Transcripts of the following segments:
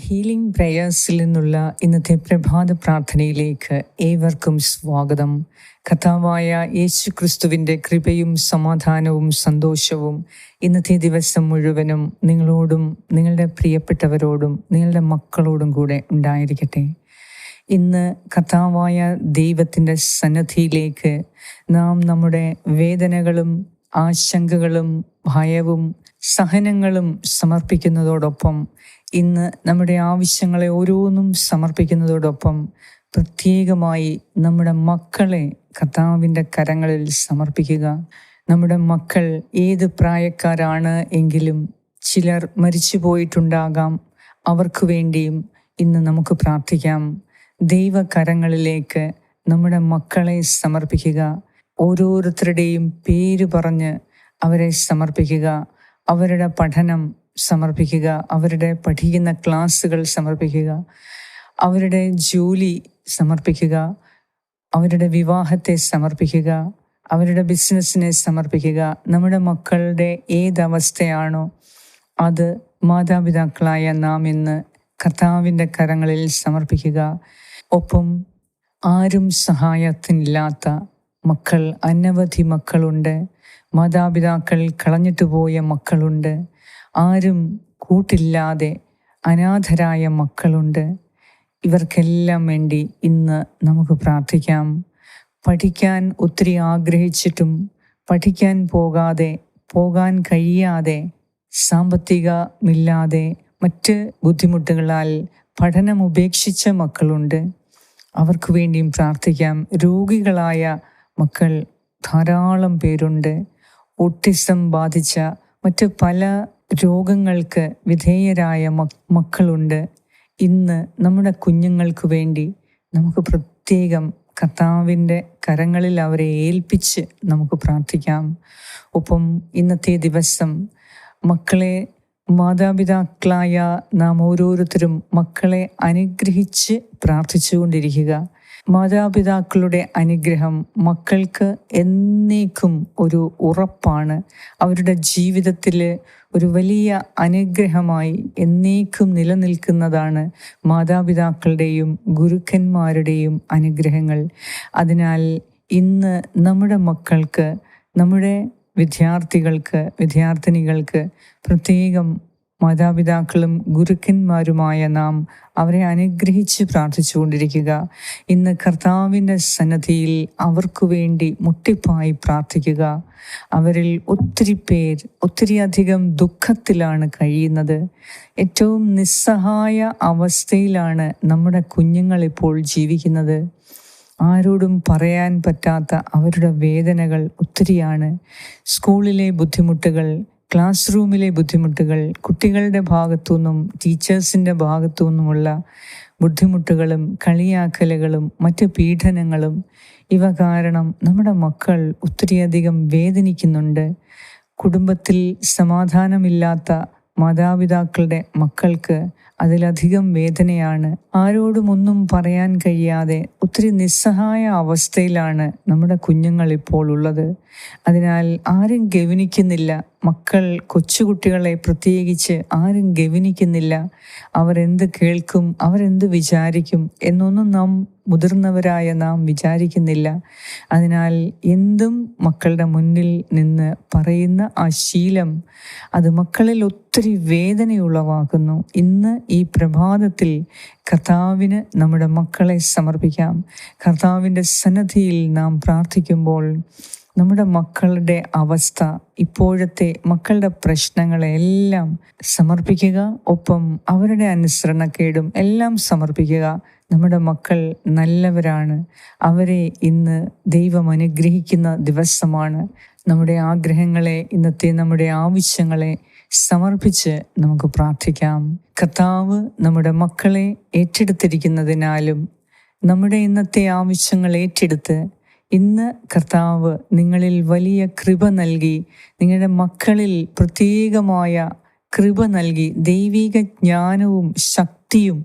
Healing പ്രേയേഴ്സിൽ നിന്നുള്ള ഇന്നത്തെ പ്രഭാത പ്രാർത്ഥനയിലേക്ക് ഏവർക്കും സ്വാഗതം. കഥാവായ യേശു ക്രിസ്തുവിന്റെ കൃപയും സമാധാനവും സന്തോഷവും ഇന്നത്തെ ദിവസം മുഴുവനും നിങ്ങളോടും നിങ്ങളുടെ പ്രിയപ്പെട്ടവരോടും നിങ്ങളുടെ മക്കളോടും കൂടെ ഉണ്ടായിരിക്കട്ടെ. ഇന്ന് കഥാവായ ദൈവത്തിന്റെ സന്നദ്ധിയിലേക്ക് നാം നമ്മുടെ വേദനകളും ആശങ്കകളും ഭയവും സഹനങ്ങളും സമർപ്പിക്കുന്നതോടൊപ്പം ഇന്ന് നമ്മുടെ ആവശ്യങ്ങളെ ഓരോന്നും സമർപ്പിക്കുന്നതോടൊപ്പം പ്രത്യേകമായി നമ്മുടെ മക്കളെ കർത്താവിന്റെ കരങ്ങളിൽ സമർപ്പിക്കുക. നമ്മുടെ മക്കൾ ഏത് പ്രായക്കാരാണ് എങ്കിലും ചിലർ മരിച്ചു പോയിട്ടുണ്ടാകാം. അവർക്ക് വേണ്ടിയും ഇന്ന് നമുക്ക് പ്രാർത്ഥിക്കാം. ദൈവകരങ്ങളിലേക്ക് നമ്മുടെ മക്കളെ സമർപ്പിക്കുക. ഓരോരുത്തരുടെയും പേര് പറഞ്ഞ് അവരെ സമർപ്പിക്കുക. അവരുടെ പഠനം സമർപ്പിക്കുക അവരുടെ പഠിക്കുന്ന ക്ലാസ്സുകൾ സമർപ്പിക്കുക അവരുടെ ജോലി സമർപ്പിക്കുക അവരുടെ വിവാഹത്തെ സമർപ്പിക്കുക അവരുടെ ബിസിനസ്സിനെ സമർപ്പിക്കുക നമ്മുടെ മക്കളുടെ ഏതവസ്ഥയാണോ അത് മാതാപിതാക്കളായ നാം ഇന്ന് കർത്താവിന്റെ കരങ്ങളിൽ സമർപ്പിക്കുക. ഒപ്പം ആരും സഹായത്തിനില്ലാത്ത മക്കൾ അനവധി മക്കളുണ്ട്. മാതാപിതാക്കൾ കളഞ്ഞിട്ട് പോയ മക്കളുണ്ട്. ആരും കൂട്ടില്ലാതെ അനാഥരായ മക്കളുണ്ട്. ഇവർക്കെല്ലാം വേണ്ടി ഇന്ന് നമുക്ക് പ്രാർത്ഥിക്കാം. പഠിക്കാൻ ഒത്തിരി ആഗ്രഹിച്ചിട്ടും പഠിക്കാൻ പോകാതെ പോകാൻ കഴിയാതെ സാമ്പത്തികമില്ലാതെ മറ്റ് ബുദ്ധിമുട്ടുകളാൽ പഠനം ഉപേക്ഷിച്ച മക്കളുണ്ട്. അവർക്ക് വേണ്ടിയും പ്രാർത്ഥിക്കാം. രോഗികളായ മക്കൾ ധാരാളം പേരുണ്ട്. ഓട്ടിസം ബാധിച്ച മറ്റ് പല രോഗങ്ങൾക്ക് വിധേയരായ മക്കളുണ്ട്. ഇന്ന് നമ്മുടെ കുഞ്ഞുങ്ങൾക്ക് വേണ്ടി നമുക്ക് പ്രത്യേകം കർത്താവിന്റെ കരങ്ങളിൽ അവരെ ഏൽപ്പിച്ച് നമുക്ക് പ്രാർത്ഥിക്കാം. ഒപ്പം ഇന്നത്തെ ദിവസം മക്കളെ മാതാപിതാക്കളായ നാം ഓരോരുത്തരും മക്കളെ അനുഗ്രഹിച്ച് പ്രാർത്ഥിച്ചുകൊണ്ടിരിക്കുക. മാതാപിതാക്കളുടെ അനുഗ്രഹം മക്കൾക്ക് എന്നേക്കും ഒരു ഉറപ്പാണ്. അവരുടെ ജീവിതത്തിൽ ഒരു വലിയ അനുഗ്രഹമായി എന്നേക്കും നിലനിൽക്കുന്നതാണ് മാതാപിതാക്കളുടെയും ഗുരുക്കന്മാരുടെയും അനുഗ്രഹങ്ങൾ. അതിനാൽ ഇന്ന് നമ്മുടെ മക്കൾക്ക് നമ്മുടെ വിദ്യാർത്ഥികൾക്ക് വിദ്യാർത്ഥിനികൾക്ക് പ്രത്യേകം മാതാപിതാക്കളും ഗുരുക്കന്മാരുമായ നാം അവരെ അനുഗ്രഹിച്ച് പ്രാർത്ഥിച്ചുകൊണ്ടിരിക്കുക. ഇന്ന് കർത്താവിന്റെ സന്നദ്ധിയിൽ അവർക്കു വേണ്ടി മുട്ടിപ്പായി പ്രാർത്ഥിക്കുക. അവരിൽ ഒത്തിരി പേർ ഒത്തിരിയധികം ദുഃഖത്തിലാണ് കഴിയുന്നത്. ഏറ്റവും നിസ്സഹായ അവസ്ഥയിലാണ് നമ്മുടെ കുഞ്ഞുങ്ങൾ ഇപ്പോൾ ജീവിക്കുന്നത്. ആരോടും പറയാൻ പറ്റാത്ത അവരുടെ വേദനകൾ ഒത്തിരിയാണ്. സ്കൂളിലെ ബുദ്ധിമുട്ടുകൾ ക്ലാസ് റൂമിലെ ബുദ്ധിമുട്ടുകൾ കുട്ടികളുടെ ഭാഗത്തു നിന്നും ടീച്ചേഴ്സിന്റെ ഭാഗത്തു നിന്നുമുള്ള ബുദ്ധിമുട്ടുകളും കളിയാക്കലുകളും മറ്റ് പീഡനങ്ങളും ഇവ കാരണം നമ്മുടെ മക്കൾ ഒത്തിരിയധികം വേദനിക്കുന്നുണ്ട്. കുടുംബത്തിൽ സമാധാനമില്ലാത്ത മാതാപിതാക്കളുടെ മക്കൾക്ക് അതിലധികം വേദനയാണ്. ആരോടും ഒന്നും പറയാൻ കഴിയാതെ ഒത്തിരി നിസ്സഹായ അവസ്ഥയിലാണ് നമ്മുടെ കുഞ്ഞുങ്ങൾ ഇപ്പോൾ ഉള്ളത്. അതിനാൽ ആരും ഗവനിക്കുന്നില്ല. മക്കൾ കൊച്ചുകുട്ടികളെ പ്രത്യേകിച്ച് ആരും ഗവനിക്കുന്നില്ല. അവരെന്ത് കേൾക്കും അവരെന്ത് വിചാരിക്കും എന്നൊന്നും നാം മുതിർന്നവരായ നാം വിചാരിക്കുന്നില്ല. അതിനാൽ എന്തും മക്കളുടെ മുന്നിൽ നിന്ന് പറയുന്ന ആ ശീലം അത് മക്കളിൽ ഒത്തിരി വേദനയുളവാക്കുന്നു. ഇന്ന് ഈ പ്രഭാതത്തിൽ കർത്താവിന് നമ്മുടെ മക്കളെ സമർപ്പിക്കാം. കർത്താവിന്റെ സന്നദ്ധിയിൽ നാം പ്രാർത്ഥിക്കുമ്പോൾ നമ്മുടെ മക്കളുടെ അവസ്ഥ ഇപ്പോഴത്തെ മക്കളുടെ പ്രശ്നങ്ങളെല്ലാം സമർപ്പിക്കുക ഒപ്പം അവരുടെ അനുസരണക്കേടും എല്ലാം സമർപ്പിക്കുക. നമ്മുടെ മക്കൾ നല്ലവരാണ്. അവരെ ഇന്ന് ദൈവം അനുഗ്രഹിക്കുന്ന ദിവസമാണ്. നമ്മുടെ ആഗ്രഹങ്ങളെ ഇന്നത്തെ നമ്മുടെ ആവശ്യങ്ങളെ സമർപ്പിച്ച് നമുക്ക് പ്രാർത്ഥിക്കാം. കർത്താവ് നമ്മുടെ മക്കളെ ഏറ്റെടുത്തിരിക്കുന്നതിനാലും നമ്മുടെ ഇന്നത്തെ ആവശ്യങ്ങൾ ഏറ്റെടുത്ത് ഇന്ന് കർത്താവ് നിങ്ങളിൽ വലിയ കൃപ നൽകി നിങ്ങളുടെ മക്കളിൽ പ്രത്യേകമായ കൃപ നൽകി ദൈവിക ജ്ഞാനവും ശക്തിയും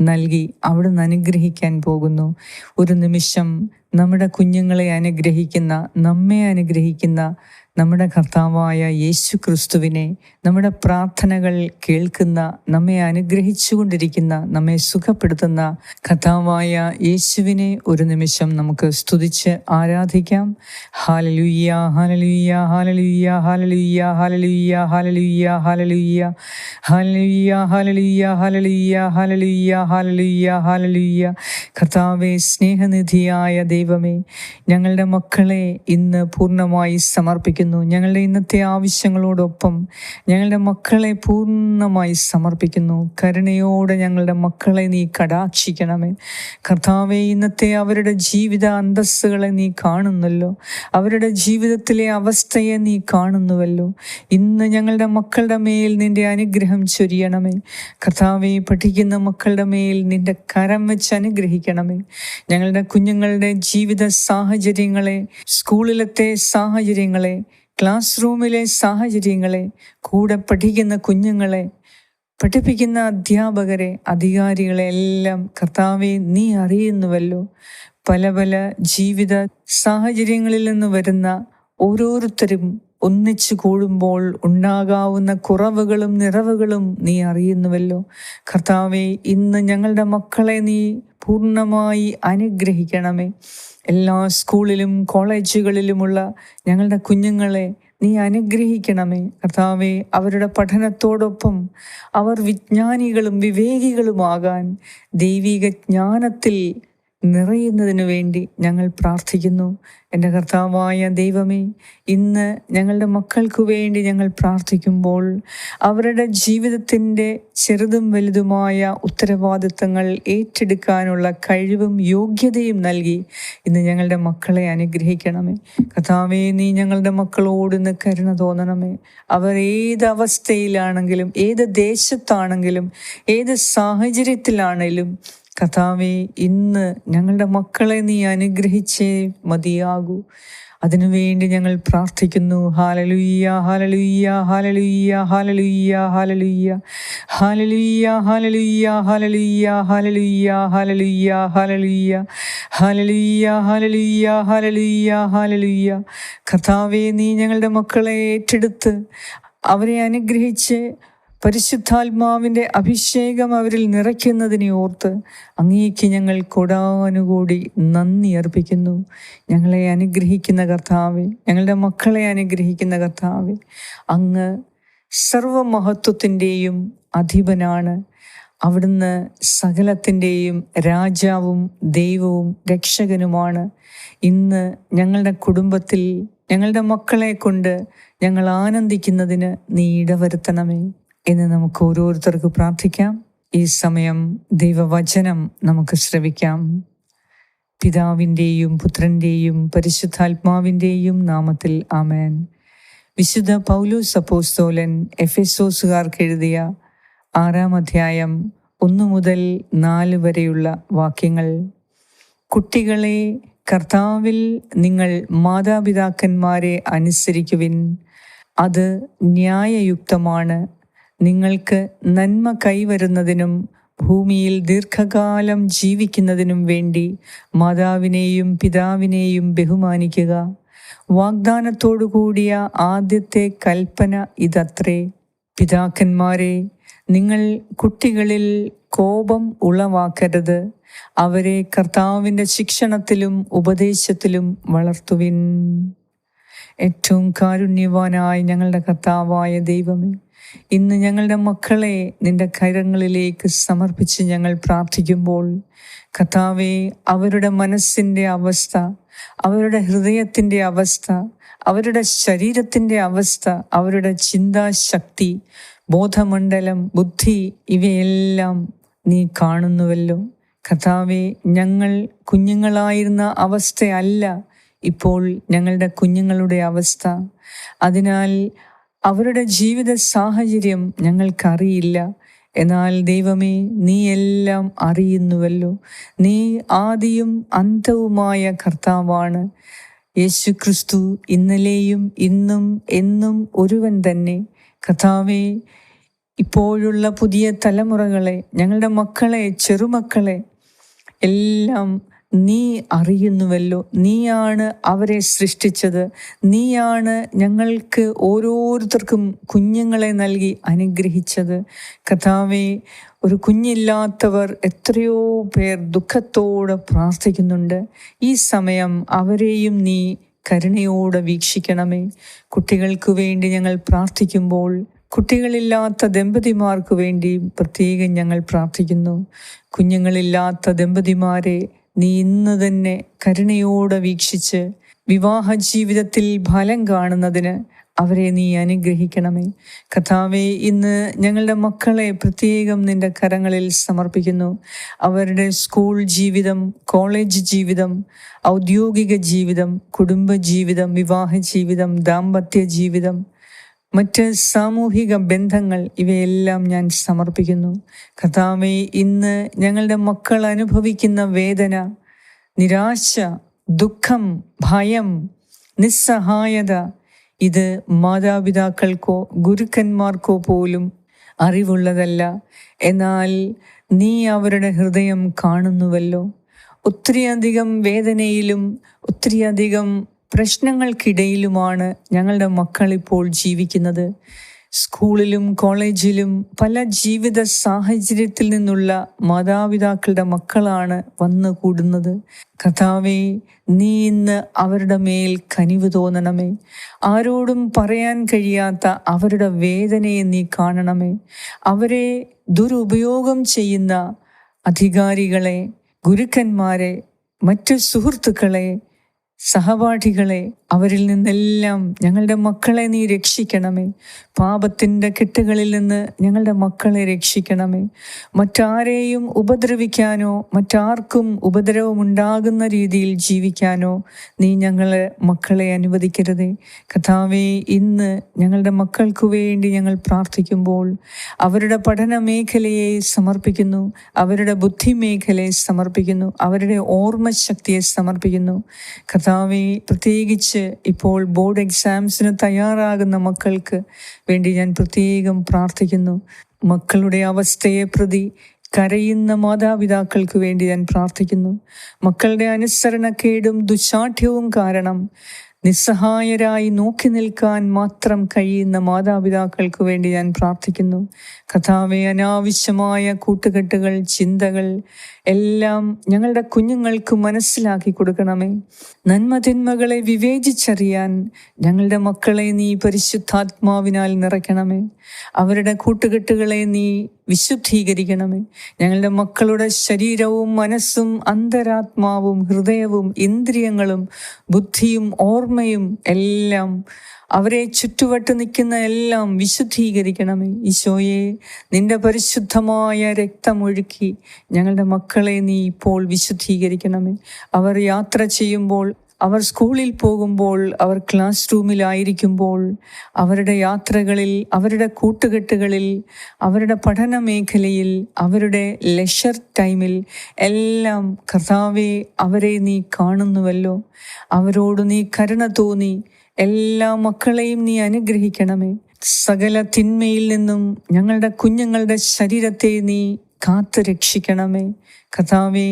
നൽകി അവിടുന്ന് അനുഗ്രഹിക്കാൻ പോകുന്നു. ഒരു നിമിഷം നമ്മുടെ കുഞ്ഞുങ്ങളെ അനുഗ്രഹിക്കുന്ന നമ്മെ അനുഗ്രഹിക്കുന്ന നമ്മുടെ കർത്താവായ യേശു ക്രിസ്തുവിനെ നമ്മുടെ പ്രാർത്ഥനകൾ കേൾക്കുന്ന നമ്മെ അനുഗ്രഹിച്ചുകൊണ്ടിരിക്കുന്ന നമ്മെ സുഖപ്പെടുത്തുന്ന കഥാവായ യേശുവിനെ ഒരു നിമിഷം നമുക്ക് സ്തുതിച്ച് ആരാധിക്കാം ഹാലലുയ്യ ഹാലലുയ്യ ഹാലലുയ്യ ഹാലലുയ്യ ഹാലലുയ്യ ഹാലലുയ്യ ഹാലലുയ്യ ഹാലലുയ്യ ഹാലലുയ്യ ഹാലലുയ്യ ഹാലലുയ്യ ഹാലലുയ്യ ഹാലലുയ്യ കഥാവെ സ്നേഹനിധിയായ ദൈവമേ ഞങ്ങളുടെ മക്കളെ ഇന്ന് പൂർണമായി സമർപ്പിക്കുന്നു ഞങ്ങളുടെ ഇന്നത്തെ ആവശ്യങ്ങളോടൊപ്പം ഞങ്ങളുടെ മക്കളെ പൂർണമായി സമർപ്പിക്കുന്നു. കരുണയോടെ ഞങ്ങളുടെ മക്കളെ നീ കടാക്ഷിക്കണമേ. കർത്താവെ ഇന്നത്തെ അവരുടെ ജീവിത അന്തസ്സുകളെ നീ കാണുന്നല്ലോ. അവരുടെ ജീവിതത്തിലെ അവസ്ഥയെ നീ കാണുന്നുവല്ലോ. ഇന്ന് ഞങ്ങളുടെ മക്കളുടെ മേൽ നിന്റെ അനുഗ്രഹം ചൊരിയണമേ. കർത്താവെ പഠിക്കുന്ന മക്കളുടെ മേൽ നിന്റെ കരം വെച്ച് അനുഗ്രഹിക്കണമേ. ഞങ്ങളുടെ കുഞ്ഞുങ്ങളുടെ ജീവിത സാഹചര്യങ്ങളെ സ്കൂളിലത്തെ സാഹചര്യങ്ങളെ ക്ലാസ് റൂമിലെ സാഹചര്യങ്ങളെ കൂടെ പഠിക്കുന്ന കുഞ്ഞുങ്ങളെ പഠിപ്പിക്കുന്ന അധ്യാപകരെ അധികാരികളെ എല്ലാം കർത്താവെ നീ അറിയുന്നുവല്ലോ. പല പല ജീവിത സാഹചര്യങ്ങളിൽ നിന്ന് വരുന്ന ഓരോരുത്തരും ഒന്നിച്ചു കൂടുമ്പോൾ ഉണ്ടാകാവുന്ന കുറവുകളും നിറവുകളും നീ അറിയുന്നുവല്ലോ. കർത്താവെ ഇന്ന് ഞങ്ങളുടെ മക്കളെ നീ പൂർണമായി അനുഗ്രഹിക്കണമേ. എല്ലാ സ്കൂളിലും കോളേജുകളിലുമുള്ള ഞങ്ങളുടെ കുഞ്ഞുങ്ങളെ നീ അനുഗ്രഹിക്കണമേ. കർത്താവെ അവരുടെ പഠനത്തോടൊപ്പം അവർ വിജ്ഞാനികളും വിവേകികളുമാകാൻ ദൈവിക ജ്ഞാനത്തിൽ നിറയുന്നതിനു വേണ്ടി ഞങ്ങൾ പ്രാർത്ഥിക്കുന്നു. എന്റെ കർത്താവായ ദൈവമേ ഇന്ന് ഞങ്ങളുടെ മക്കൾക്ക് വേണ്ടി ഞങ്ങൾ പ്രാർത്ഥിക്കുമ്പോൾ അവരുടെ ജീവിതത്തിന്റെ ചെറുതും വലുതുമായ ഉത്തരവാദിത്തങ്ങൾ ഏറ്റെടുക്കാനുള്ള കഴിവും യോഗ്യതയും നൽകി ഇന്ന് ഞങ്ങളുടെ മക്കളെ അനുഗ്രഹിക്കണമേ. കർത്താവേ നീ ഞങ്ങളുടെ മക്കളോട് ഇന്ന് കരുണ തോന്നണമേ. അവർ ഏത് അവസ്ഥയിലാണെങ്കിലും ഏത് ദേശത്താണെങ്കിലും ഏത് സാഹചര്യത്തിലാണെങ്കിലും കഥാവെ ഇന്ന് ഞങ്ങളുടെ മക്കളെ നീ അനുഗ്രഹിച്ചേ മതിയാകൂ. അതിനുവേണ്ടി ഞങ്ങൾ പ്രാർത്ഥിക്കുന്നു. ഹാലലുയ്യ ഹാലലുയ്യ ഹാലലുയ്യ ഹാലലുയ്യ ഹാലലുയ്യ ഹാലലുയ്യ ഹാലലുയ്യ ഹാലലുയ്യ ഹാലലുയ്യ ഹാലലുയ്യ ഹാലലുയ്യ ഹാലലുയ്യ ഹാലലുയ്യ ഹാലലുയ്യ ഹാലലുയ്യ കഥാവെ നീ ഞങ്ങളുടെ മക്കളെ ഏറ്റെടുത്ത് അവരെ അനുഗ്രഹിച്ച് പരിശുദ്ധാത്മാവിന്റെ അഭിഷേകം അവരിൽ നിറയ്ക്കുന്നതിനെ ഓർത്ത് അങ്ങേക്ക് ഞങ്ങൾ കൊടാനുകൂടി നന്ദി അർപ്പിക്കുന്നു. ഞങ്ങളെ അനുഗ്രഹിക്കുന്ന കർത്താവെ ഞങ്ങളുടെ മക്കളെ അനുഗ്രഹിക്കുന്ന കർത്താവെ അങ്ങ് സർവമഹത്വത്തിന്റെയും അധിപനാണ്. അവിടുന്ന് സകലത്തിന്റെയും രാജാവും ദൈവവും രക്ഷകനുമാണ്. ഇന്ന് ഞങ്ങളുടെ കുടുംബത്തിൽ ഞങ്ങളുടെ മക്കളെ കൊണ്ട് ഞങ്ങൾ ആനന്ദിക്കുന്നതിന് നീ ഇടവരുത്തണമേ. എന്ന് നമുക്ക് ഓരോരുത്തർക്ക് പ്രാർത്ഥിക്കാം. ഈ സമയം ദൈവവചനം നമുക്ക് ശ്രവിക്കാം. പിതാവിന്റെയും പുത്രന്റെയും പരിശുദ്ധാത്മാവിന്റെയും നാമത്തിൽ ആമേൻ. വിശുദ്ധ പൗലോസ് അപ്പോസ്തോലൻ എഫെസോസുകാർക്ക് എഴുതിയ ആറാം അധ്യായം ഒന്നു മുതൽ നാല് വരെയുള്ള വാക്യങ്ങൾ. കുട്ടികളെ കർത്താവിൽ നിങ്ങൾ മാതാപിതാക്കന്മാരെ അനുസരിക്കുവിൻ. അത് ന്യായയുക്തമാണ് നിങ്ങൾക്ക് നന്മ കൈവരുന്നതിനും ഭൂമിയിൽ ദീർഘകാലം ജീവിക്കുന്നതിനും വേണ്ടി മാതാവിനെയും പിതാവിനെയും ബഹുമാനിക്കുക. വാഗ്ദാനത്തോടു കൂടിയ ആദ്യത്തെ കൽപ്പന ഇതത്രേ. പിതാക്കന്മാരെ നിങ്ങൾ കുട്ടികളിൽ കോപം ഉളവാക്കരുത്. അവരെ കർത്താവിന്റെ ശിക്ഷണത്തിലും ഉപദേശത്തിലും വളർത്തുവിൻ. ഏറ്റവും കാരുണ്യവാനായ ഞങ്ങളുടെ കർത്താവായ ദൈവമേ ഇന്ന് ഞങ്ങളുടെ മക്കളെ നിന്റെ കരങ്ങളിലേക്ക് സമർപ്പിച്ച് ഞങ്ങൾ പ്രാർത്ഥിക്കുമ്പോൾ കഥാവെ അവരുടെ മനസ്സിന്റെ അവസ്ഥ അവരുടെ ഹൃദയത്തിന്റെ അവസ്ഥ അവരുടെ ശരീരത്തിന്റെ അവസ്ഥ അവരുടെ ചിന്താശക്തി ബോധമണ്ഡലം ബുദ്ധി ഇവയെല്ലാം നീ കാണുന്നുവല്ലോ. കഥാവെ ഞങ്ങൾ കുഞ്ഞുങ്ങളായിരുന്ന അവസ്ഥയല്ല ഇപ്പോൾ ഞങ്ങളുടെ കുഞ്ഞുങ്ങളുടെ അവസ്ഥ. അതിനാൽ അവരുടെ ജീവിത സാഹചര്യം ഞങ്ങൾക്കറിയില്ല. എന്നാൽ ദൈവമേ നീ എല്ലാം അറിയുന്നുവല്ലോ. നീ ആദിയും അന്തവുമായ കർത്താവാണ്. യേശു ക്രിസ്തു ഇന്നലെയും ഇന്നും എന്നും ഒരുവൻ തന്നെ. കർത്താവെ ഇപ്പോഴുള്ള പുതിയ തലമുറകളെ ഞങ്ങളുടെ മക്കളെ ചെറുമക്കളെ എല്ലാം നീ അറിയുന്നുവല്ലോ. നീയാണ് അവരെ സൃഷ്ടിച്ചത്. നീയാണ് ഞങ്ങൾക്ക് ഓരോരുത്തർക്കും കുഞ്ഞുങ്ങളെ നൽകി അനുഗ്രഹിച്ചത്. കഥാവെ ഒരു കുഞ്ഞില്ലാത്തവർ എത്രയോ പേർ ദുഃഖത്തോടെ പ്രാർത്ഥിക്കുന്നുണ്ട്. ഈ സമയം അവരെയും നീ കരുണയോടെ വീക്ഷിക്കണമേ. കുട്ടികൾക്ക് വേണ്ടി ഞങ്ങൾ പ്രാർത്ഥിക്കുമ്പോൾ കുട്ടികളില്ലാത്ത ദമ്പതിമാർക്ക് വേണ്ടി പ്രത്യേകം ഞങ്ങൾ പ്രാർത്ഥിക്കുന്നു. കുഞ്ഞുങ്ങളില്ലാത്ത ദമ്പതിമാരെ നീ ഇന്ന് തന്നെ കരുണയോടെ വീക്ഷിച്ച് വിവാഹ ജീവിതത്തിൽ ഫലം കാണുന്നതിന് അവരെ നീ അനുഗ്രഹിക്കണമേ. കഥാവെ ഇന്ന് ഞങ്ങളുടെ മക്കളെ പ്രത്യേകം നിന്റെ കരങ്ങളിൽ സമർപ്പിക്കുന്നു. അവരുടെ സ്കൂൾ ജീവിതം കോളേജ് ജീവിതം ഔദ്യോഗിക ജീവിതം കുടുംബ ജീവിതം വിവാഹ ജീവിതം ദാമ്പത്യ ജീവിതം മറ്റ് സാമൂഹിക ബന്ധങ്ങൾ ഇവയെല്ലാം ഞാൻ സമർപ്പിക്കുന്നു. കഥാവെ ഇന്ന് ഞങ്ങളുടെ മക്കൾ അനുഭവിക്കുന്ന വേദന നിരാശ ദുഃഖം ഭയം നിസ്സഹായത ഇത് മാതാപിതാക്കൾക്കോ ഗുരുക്കന്മാർക്കോ പോലും അറിവുള്ളതല്ല. എന്നാൽ നീ അവരുടെ ഹൃദയം കാണുന്നുവല്ലോ. ഒത്തിരിയധികം വേദനയിലും ഒത്തിരിയധികം പ്രശ്നങ്ങൾക്കിടയിലുമാണ് ഞങ്ങളുടെ മക്കൾ ഇപ്പോൾ ജീവിക്കുന്നത്. സ്കൂളിലും കോളേജിലും പല ജീവിത സാഹചര്യത്തിൽ നിന്നുള്ള മാതാപിതാക്കളുടെ മക്കളാണ് വന്നു കൂടുന്നത്. കഥാവേ നീ ഇന്ന് അവരുടെ മേൽ കനിവ് തോന്നണമേ. ആരോടും പറയാൻ കഴിയാത്ത അവരുടെ വേദനയെ നീ കാണണമേ. അവരെ ദുരുപയോഗം ചെയ്യുന്ന അധികാരികളെ ഗുരുക്കന്മാരെ മറ്റു സുഹൃത്തുക്കളെ സഹപാഠികളെ അവരിൽ നിന്നെല്ലാം ഞങ്ങളുടെ മക്കളെ നീ രക്ഷിക്കണമേ. പാപത്തിന്റെ കെട്ടുകളിൽ നിന്ന് ഞങ്ങളുടെ മക്കളെ രക്ഷിക്കണമേ. മറ്റാരെയും ഉപദ്രവിക്കാനോ മറ്റാർക്കും ഉപദ്രവമുണ്ടാകുന്ന രീതിയിൽ ജീവിക്കാനോ നീ ഞങ്ങളെ മക്കളെ അനുവദിക്കരുതേ. കഥാവേ ഇന്ന് ഞങ്ങളുടെ മക്കൾക്കു വേണ്ടി ഞങ്ങൾ പ്രാർത്ഥിക്കുമ്പോൾ അവരുടെ പഠന മേഖലയെ സമർപ്പിക്കുന്നു അവരുടെ ബുദ്ധി മേഖലയെ സമർപ്പിക്കുന്നു അവരുടെ ഓർമ്മശക്തിയെ സമർപ്പിക്കുന്നു. കഥാവെ പ്രത്യേകിച്ച് ഇപ്പോൾ ബോർഡ് എക്സാംസിന് തയ്യാറാകുന്ന മക്കൾക്ക് വേണ്ടി ഞാൻ പ്രത്യേകം പ്രാർത്ഥിക്കുന്നു. മക്കളുടെ അവസ്ഥയെ പ്രതി കരയുന്ന മാതാപിതാക്കൾക്ക് വേണ്ടി ഞാൻ പ്രാർത്ഥിക്കുന്നു. മക്കളുടെ അനുസരണക്കേടും ദുശാഠ്യവും കാരണം നിസ്സഹായരായി നോക്കി നിൽക്കാൻ മാത്രം കഴിയുന്ന മാതാപിതാക്കൾക്ക് വേണ്ടി ഞാൻ പ്രാർത്ഥിക്കുന്നു. കഥാവെ അനാവശ്യമായ കൂട്ടുകെട്ടുകൾ ചിന്തകൾ എല്ലാം ഞങ്ങളുടെ കുഞ്ഞുങ്ങൾക്ക് മനസ്സിലാക്കി കൊടുക്കണമേ. നന്മ തിന്മകളെ വിവേചിച്ചറിയാൻ ഞങ്ങളുടെ മക്കളെ നീ പരിശുദ്ധാത്മാവിനാൽ നിറയ്ക്കണമേ. അവരുടെ കൂട്ടുകെട്ടുകളെ നീ വിശുദ്ധീകരിക്കണമേ. ഞങ്ങളുടെ മക്കളുടെ ശരീരവും മനസ്സും അന്തരാത്മാവും ഹൃദയവും ഇന്ദ്രിയങ്ങളും ബുദ്ധിയും ഓർമ്മയും എല്ലാം അവരെ ചുറ്റുവട്ട് നിൽക്കുന്ന എല്ലാം വിശുദ്ധീകരിക്കണമേ. ഈശോയെ നിന്റെ പരിശുദ്ധമായ രക്തമൊഴുക്കി ഞങ്ങളുടെ മക്കളെ നീ ഇപ്പോൾ വിശുദ്ധീകരിക്കണമേ. അവർ യാത്ര ചെയ്യുമ്പോൾ അവർ സ്കൂളിൽ പോകുമ്പോൾ അവർ ക്ലാസ് റൂമിലായിരിക്കുമ്പോൾ അവരുടെ യാത്രകളിൽ അവരുടെ കൂട്ടുകെട്ടുകളിൽ അവരുടെ പഠന മേഖലയിൽ അവരുടെ ലെഷർ ടൈമിൽ എല്ലാം കർത്താവെ അവരെ നീ കാണുന്നുവല്ലോ. അവരോട് നീ കരുണ തോന്നി. എല്ലാ മക്കളെയും നീ അനുഗ്രഹിക്കണമേ. സകല തിന്മയിൽ നിന്നും ഞങ്ങളുടെ കുഞ്ഞുങ്ങളുടെ ശരീരത്തെ നീ കാത്തു രക്ഷിക്കണമേ. കഥാവേ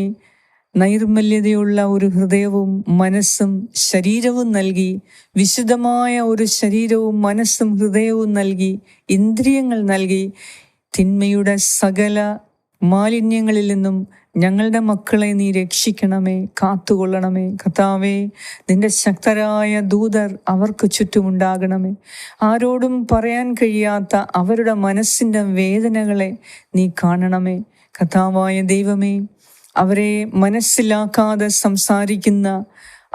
നൈർമല്യതയുള്ള ഒരു ഹൃദയവും മനസ്സും ശരീരവും നൽകി വിശുദ്ധമായ ഒരു ശരീരവും മനസ്സും ഹൃദയവും നൽകി ഇന്ദ്രിയങ്ങൾ നൽകി തിന്മയുടെ സകല മാലിന്യങ്ങളിൽ നിന്നും ഞങ്ങളുടെ മക്കളെ നീ രക്ഷിക്കണമേ കാത്തുകൊള്ളണമേ. കഥാവേ നിന്റെ ശക്തരായ ദൂതർ അവർക്ക് ചുറ്റുമുണ്ടാകണമേ. ആരോടും പറയാൻ കഴിയാത്ത അവരുടെ മനസ്സിന്റെ വേദനകളെ നീ കാണണമേ. കഥാവായ ദൈവമേ അവരെ മനസ്സിലാക്കാതെ സംസാരിക്കുന്ന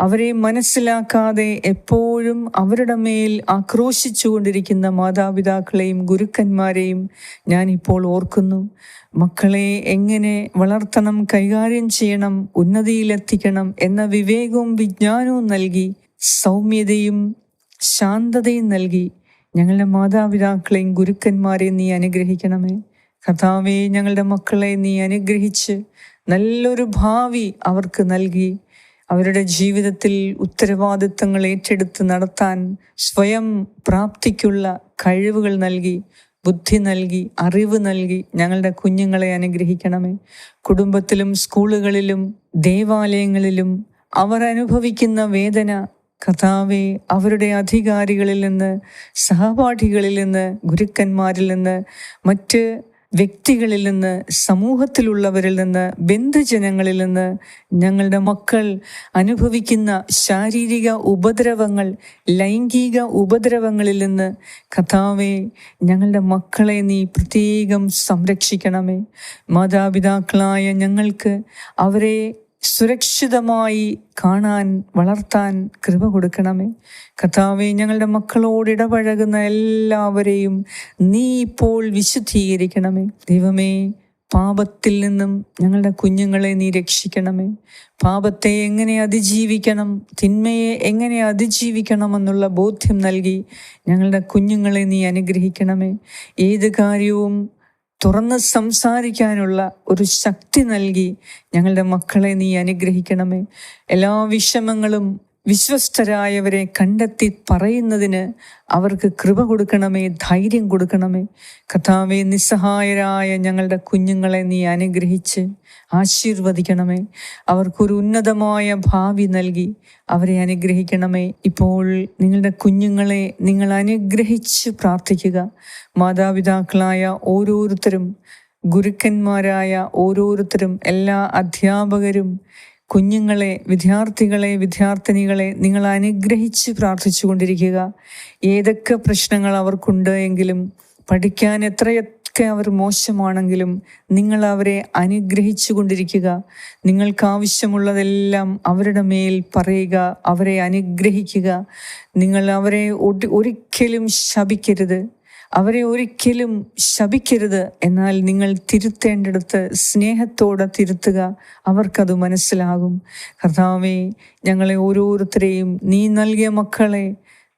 അവരെ മനസ്സിലാക്കാതെ എപ്പോഴും അവരുടെ മേൽ ആക്രോശിച്ചുകൊണ്ടിരിക്കുന്ന മാതാപിതാക്കളെയും ഗുരുക്കന്മാരെയും ഞാൻ ഇപ്പോൾ ഓർക്കുന്നു. മക്കളെ എങ്ങനെ വളർത്തണം കൈകാര്യം ചെയ്യണം ഉന്നതിയിലെത്തിക്കണം എന്ന വിവേകവും വിജ്ഞാനവും നൽകി സൗമ്യതയും ശാന്തതയും നൽകി ഞങ്ങളുടെ മാതാപിതാക്കളെയും ഗുരുക്കന്മാരെയും നീ അനുഗ്രഹിക്കണമേ. കഥാവേ ഞങ്ങളുടെ മക്കളെ നീ അനുഗ്രഹിച്ച് നല്ലൊരു ഭാവി അവർക്ക് നൽകി. അവരുടെ ജീവിതത്തിൽ ഉത്തരവാദിത്തങ്ങൾ ഏറ്റെടുത്ത് നടത്താൻ സ്വയം പ്രാപ്തിക്കുള്ള കഴിവുകൾ നൽകി ബുദ്ധി നൽകി അറിവ് നൽകി ഞങ്ങളുടെ കുഞ്ഞുങ്ങളെ അനുഗ്രഹിക്കണമേ. കുടുംബത്തിലും സ്കൂളുകളിലും ദേവാലയങ്ങളിലും അവർ അനുഭവിക്കുന്ന വേദന കഥാവെ അവരുടെ അധികാരികളിൽ നിന്ന് സഹപാഠികളിൽ നിന്ന് ഗുരുക്കന്മാരിൽ നിന്ന് മറ്റ് വ്യക്തികളിൽ നിന്ന് സമൂഹത്തിലുള്ളവരിൽ നിന്ന് ബന്ധുജനങ്ങളിൽ നിന്ന് ഞങ്ങളുടെ മക്കൾ അനുഭവിക്കുന്ന ശാരീരിക ഉപദ്രവങ്ങൾ ലൈംഗിക ഉപദ്രവങ്ങളിൽ നിന്ന് കഥാവെ ഞങ്ങളുടെ മക്കളെ നീ പ്രത്യേകം സംരക്ഷിക്കണമേ. മാതാപിതാക്കളായ ഞങ്ങൾക്ക് അവരെ സുരക്ഷിതമായി കാണാൻ വളർത്താൻ കൃപ കൊടുക്കണമേ. കഥാവെ ഞങ്ങളുടെ മക്കളോട് ഇടപഴകുന്ന എല്ലാവരെയും നീ ഇപ്പോൾ വിശുദ്ധീകരിക്കണമേ. ദൈവമേ പാപത്തിൽ നിന്നും ഞങ്ങളുടെ കുഞ്ഞുങ്ങളെ നീ രക്ഷിക്കണമേ. പാപത്തെ എങ്ങനെ അതിജീവിക്കണം തിന്മയെ എങ്ങനെ അതിജീവിക്കണമെന്നുള്ള ബോധ്യം നൽകി ഞങ്ങളുടെ കുഞ്ഞുങ്ങളെ നീ അനുഗ്രഹിക്കണമേ. ഏത് കാര്യവും തുറന്ന് സംസാരിക്കാനുള്ള ഒരു ശക്തി നൽകി ഞങ്ങളുടെ മക്കളെ നീ അനുഗ്രഹിക്കണമേ. എല്ലാ വിഷമങ്ങളും വിശ്വസ്തരായവരെ കണ്ടെത്തി പറയുന്നതിന് അവർക്ക് കൃപ കൊടുക്കണമേ ധൈര്യം കൊടുക്കണമേ. കഥാവെ നിസ്സഹായരായ ഞങ്ങളുടെ കുഞ്ഞുങ്ങളെ നീ അനുഗ്രഹിച്ച് ആശീർവദിക്കണമേ. അവർക്കൊരു ഉന്നതമായ ഭാവി നൽകി അവരെ അനുഗ്രഹിക്കണമേ. ഇപ്പോൾ നിങ്ങളുടെ കുഞ്ഞുങ്ങളെ നിങ്ങൾ അനുഗ്രഹിച്ച് പ്രാർത്ഥിക്കുക. മാതാപിതാക്കളായ ഓരോരുത്തരും ഗുരുക്കന്മാരായ ഓരോരുത്തരും എല്ലാ അധ്യാപകരും കുഞ്ഞുങ്ങളെ വിദ്യാർത്ഥികളെ വിദ്യാർത്ഥിനികളെ നിങ്ങൾ അനുഗ്രഹിച്ച് പ്രാർത്ഥിച്ചു കൊണ്ടിരിക്കുക ഏതൊക്കെ പ്രശ്നങ്ങൾ അവർക്കുണ്ട് എങ്കിലും പഠിക്കാൻ എത്രയൊക്കെ അവർ മോശമാണെങ്കിലും നിങ്ങൾ അവരെ അനുഗ്രഹിച്ചു കൊണ്ടിരിക്കുക. നിങ്ങൾക്ക് ആവശ്യമുള്ളതെല്ലാം അവരുടെ മേൽ പറയുക അവരെ അനുഗ്രഹിക്കുക. നിങ്ങൾ അവരെ ഒരിക്കലും ശപിക്കരുത്. അവരെ ഒരിക്കലും ശപിക്കരുത്. എന്നാൽ നിങ്ങൾ തിരുത്തേണ്ടടുത്ത് സ്നേഹത്തോടെ തിരുത്തുക. അവർക്കത് മനസ്സിലാകും. കർത്താവെ ഞങ്ങളെ ഓരോരുത്തരെയും നീ നൽകിയ മക്കളെ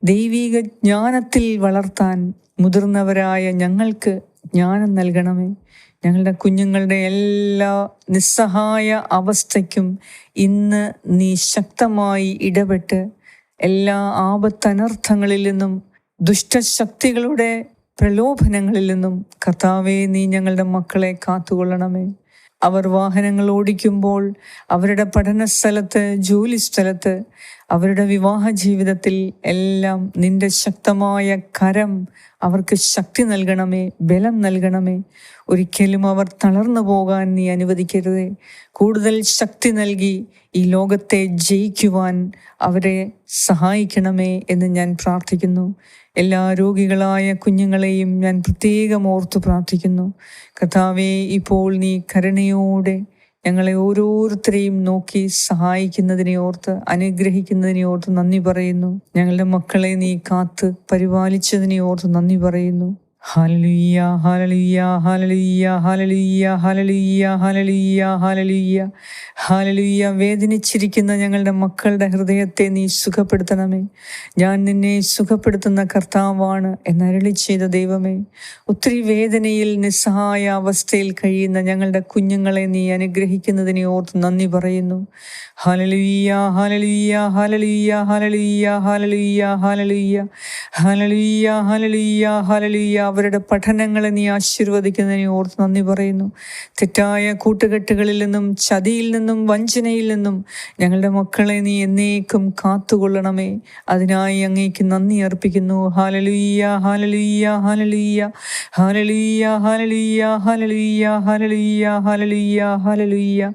ദൈവീക ജ്ഞാനത്തിൽ വളർത്താൻ മുതിർന്നവരായ ഞങ്ങൾക്ക് ജ്ഞാനം നൽകണമേ. ഞങ്ങളുടെ കുഞ്ഞുങ്ങളുടെ എല്ലാ നിസ്സഹായ അവസ്ഥയ്ക്കും ഇന്ന് നീ ശക്തമായി ഇടപെട്ട് എല്ലാ ആപത്തനർത്ഥങ്ങളിൽ നിന്നും ദുഷ്ടശക്തികളുടെ പ്രലോഭനങ്ങളിൽ നിന്നും കർത്താവെ നീ ഞങ്ങളുടെ മക്കളെ കാത്തുകൊള്ളണമേ. അവർ വാഹനങ്ങൾ ഓടിക്കുമ്പോൾ അവരുടെ പഠന സ്ഥലത്ത് ജോലി സ്ഥലത്ത് അവരുടെ വിവാഹ ജീവിതത്തിൽ എല്ലാം നിന്റെ ശക്തമായ കരം അവർക്ക് ശക്തി നൽകണമേ ബലം നൽകണമേ. ഒരിക്കലും അവർ തളർന്നു പോകാൻ നീ അനുവദിക്കരുതേ. കൂടുതൽ ശക്തി നൽകി ഈ ലോകത്തെ ജയിക്കുവാൻ അവരെ സഹായിക്കണമേ എന്ന് ഞാൻ പ്രാർത്ഥിക്കുന്നു. എല്ലാ രോഗികളായ കുഞ്ഞുങ്ങളെയും ഞാൻ പ്രത്യേകം ഓർത്തു പ്രാർത്ഥിക്കുന്നു. കഥാവെ ഇപ്പോൾ നീ കരുണയോടെ ഞങ്ങളെ ഓരോരുത്തരെയും നോക്കി സഹായിക്കുന്നതിനെ ഓർത്ത് അനുഗ്രഹിക്കുന്നതിനെ ഓർത്ത് നന്ദി പറയുന്നു. ഞങ്ങളുടെ മക്കളെ നീ കാത്ത് പരിപാലിച്ചതിനെ ഓർത്ത് നന്ദി പറയുന്നു. ഹലലുയ്യ ഹലലുയ്യ ഹലലുയ്യ ഹലലുയ്യ ഹലലുയ്യ ഹലലുയ്യ ഹലലുയ്യ ഹാലലുയ്യ വേദനിച്ചിരിക്കുന്ന ഞങ്ങളുടെ മക്കളുടെ ഹൃദയത്തെ നീ സുഖപ്പെടുത്തണമേ. ഞാൻ നിന്നെ സുഖപ്പെടുത്തുന്ന കർത്താവാണ് എന്നരളി ചെയ്ത ദൈവമേ. ഒത്തിരി വേദനയിൽ നിസ്സഹായ അവസ്ഥയിൽ കഴിയുന്ന ഞങ്ങളുടെ കുഞ്ഞുങ്ങളെ നീ അനുഗ്രഹിക്കുന്നതിനെ ഓർത്ത് നന്ദി പറയുന്നു. ഹലലുയ്യ ഹലലുയ്യ ഹലലുയ്യ ഹലലുയ്യ ഹലലുയ്യ ഹലലുയ്യ ഹലലുയ്യ ഹലലുയ്യ ഹലലുയ്യ അവരുടെ പഠനങ്ങളെ നീ ആശീർവദിക്കുന്നതിനെ ഓർത്ത് നന്ദി പറയുന്നു. തെറ്റായ കൂട്ടുകെട്ടുകളിൽ നിന്നും ചതിയിൽ നിന്നും വഞ്ചനയിൽ നിന്നും ഞങ്ങളുടെ മക്കളെ നീ എന്നേക്കും കാത്തുകൊള്ളണമേ. അതിനായി അങ്ങേക്ക് നന്ദി അർപ്പിക്കുന്നു. ഹാലലുയ്യ ഹാലലുയ്യ ഹാലലുയ്യ ഹാലലുയ്യ ഹാലലുയ്യ ഹാലലുയ്യ ഹാലലുയ്യ ഹാലലുയ്യ ഹാലലുയ്യ.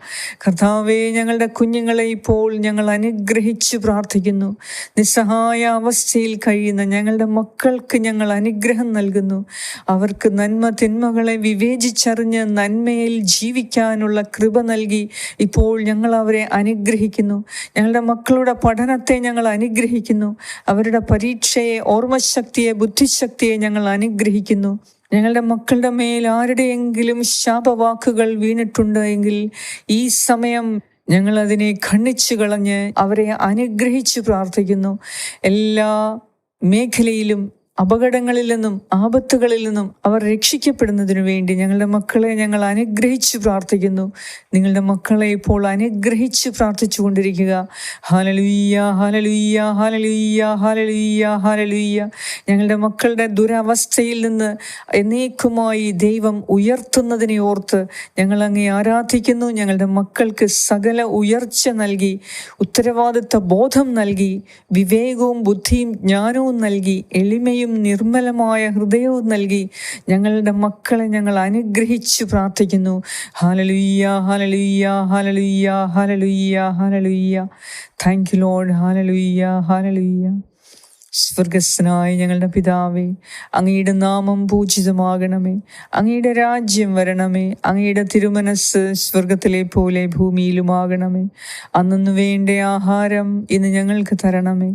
കർത്താവേ ഞങ്ങളുടെ കുഞ്ഞുങ്ങളെ ഇപ്പോൾ ഞങ്ങൾ അനുഗ്രഹിച്ചു പ്രാർത്ഥിക്കുന്നു. നിസ്സഹായ അവസ്ഥയിൽ കഴിയുന്ന ഞങ്ങളുടെ മക്കൾക്ക് ഞങ്ങൾ അനുഗ്രഹം നൽകുന്നു. അവർക്ക് നന്മ തിന്മകളെ വിവേചിച്ചറിഞ്ഞ് നന്മയിൽ ജീവിക്കാനുള്ള കൃപ നൽകി. ഇപ്പോൾ ഞങ്ങൾ അവരെ അനുഗ്രഹിക്കുന്നു. ഞങ്ങളുടെ മക്കളുടെ പഠനത്തെ ഞങ്ങൾ അനുഗ്രഹിക്കുന്നു. അവരുടെ പരീക്ഷയെ ഓർമ്മശക്തിയെ ബുദ്ധിശക്തിയെ ഞങ്ങൾ അനുഗ്രഹിക്കുന്നു. ഞങ്ങളുടെ മക്കളുടെ മേൽ ആരുടെയെങ്കിലും ശാപവാക്കുകൾ വീണിട്ടുണ്ട് എങ്കിൽ ഈ സമയം ഞങ്ങൾ അതിനെ ഖണ്ഡിച്ചു കളഞ്ഞ് അവരെ അനുഗ്രഹിച്ചു പ്രാർത്ഥിക്കുന്നു. എല്ലാ മേഖലയിലും അപകടങ്ങളിൽ നിന്നും ആപത്തുകളിൽ നിന്നും അവർ രക്ഷിക്കപ്പെടുന്നതിനു വേണ്ടി ഞങ്ങളുടെ മക്കളെ ഞങ്ങൾ അനുഗ്രഹിച്ച് പ്രാർത്ഥിക്കുന്നു. നിങ്ങളുടെ മക്കളെ ഇപ്പോൾ അനുഗ്രഹിച്ച് പ്രാർത്ഥിച്ചു കൊണ്ടിരിക്കുക. ഹാലലുയ്യ ഹാലലുയ്യ ഹാലലുയ്യ ഹാലലുയ്യ ഹാലലുയ്യ ഞങ്ങളുടെ മക്കളുടെ ദുരവസ്ഥയിൽ നിന്ന് എന്നേക്കുമായി ദൈവം ഉയർത്തുന്നതിനെ ഓർത്ത് ഞങ്ങൾ അങ്ങേ ആരാധിക്കുന്നു. ഞങ്ങളുടെ മക്കൾക്ക് സകല ഉയർച്ച നൽകി ഉത്തരവാദിത്ത ബോധം നൽകി വിവേകവും ബുദ്ധിയും ജ്ഞാനവും നൽകി എളിമയും നിർമ്മലമായ ഹൃദയവും നൽകി ഞങ്ങളുടെ മക്കളെ ഞങ്ങൾ അനുഗ്രഹിച്ചു പ്രാർത്ഥിക്കുന്നു. ഹാലലുയ്യ ഹാലലുയ്യ ഹാലലുയ്യ ഹാലലുയ്യ ഹാലലുയ്യ താങ്ക് യു ലോഡ് ഹാലലുയ്യ ഹാലലുയ്യ സ്വർഗസ്നായ ഞങ്ങളുടെ പിതാവേ അങ്ങയുടെ നാമം പൂജിതമാകണമേ. അങ്ങയുടെ രാജ്യം വരണമേ. അങ്ങയുടെ തിരുമനസ് സ്വർഗത്തിലെ പോലെ ഭൂമിയിലുമാകണമേ. അന്നു വേണ്ട ആഹാരം ഇന്ന് ഞങ്ങൾക്ക് തരണമേ.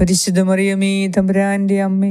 പരിശുദ്ധ മറിയമേ തമ്പുരാന്റെ അമ്മേ.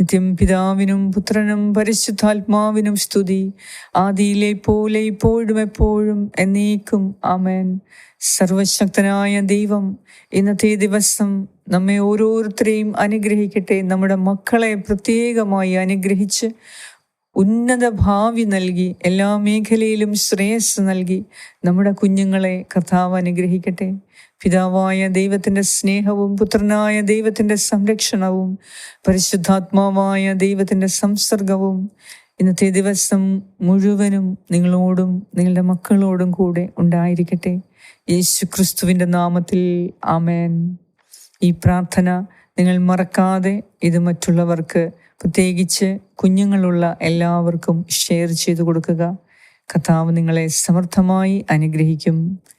നിത്യം പിതാവിനും പുത്രനും പരിശുദ്ധാത്മാവിനും സ്തുതി. ആദിയിലെ പോലെ ഇപ്പോഴും എപ്പോഴും എന്നേക്കും ആമേൻ. സർവശക്തനായ ദൈവം ഇന്നത്തെ ദിവസം നമ്മെ ഓരോരുത്തരെയും അനുഗ്രഹിക്കട്ടെ. നമ്മുടെ മക്കളെ പ്രത്യേകമായി അനുഗ്രഹിച്ച് ഉന്നത ഭാവി നൽകി എല്ലാ മേഖലയിലും ശ്രേയസ് നൽകി നമ്മുടെ കുഞ്ഞുങ്ങളെ കർത്താവ് അനുഗ്രഹിക്കട്ടെ. പിതാവായ ദൈവത്തിന്റെ സ്നേഹവും പുത്രനായ ദൈവത്തിന്റെ സംരക്ഷണവും പരിശുദ്ധാത്മാവായ ദൈവത്തിന്റെ സംസർഗവും ഇന്നത്തെ ദിവസം മുഴുവനും നിങ്ങളോടും നിങ്ങളുടെ മക്കളോടും കൂടെ ഉണ്ടായിരിക്കട്ടെ. യേശു ക്രിസ്തുവിന്റെ നാമത്തിൽ ആമേൻ. ഈ പ്രാർത്ഥന നിങ്ങൾ മറക്കാതെ ഇത് മറ്റുള്ളവർക്ക് പ്രത്യേകിച്ച് കുഞ്ഞുങ്ങളുള്ള എല്ലാവർക്കും ഷെയർ ചെയ്തു കൊടുക്കുക. കഥാവ് നിങ്ങളെ സമർത്ഥമായി അനുഗ്രഹിക്കും.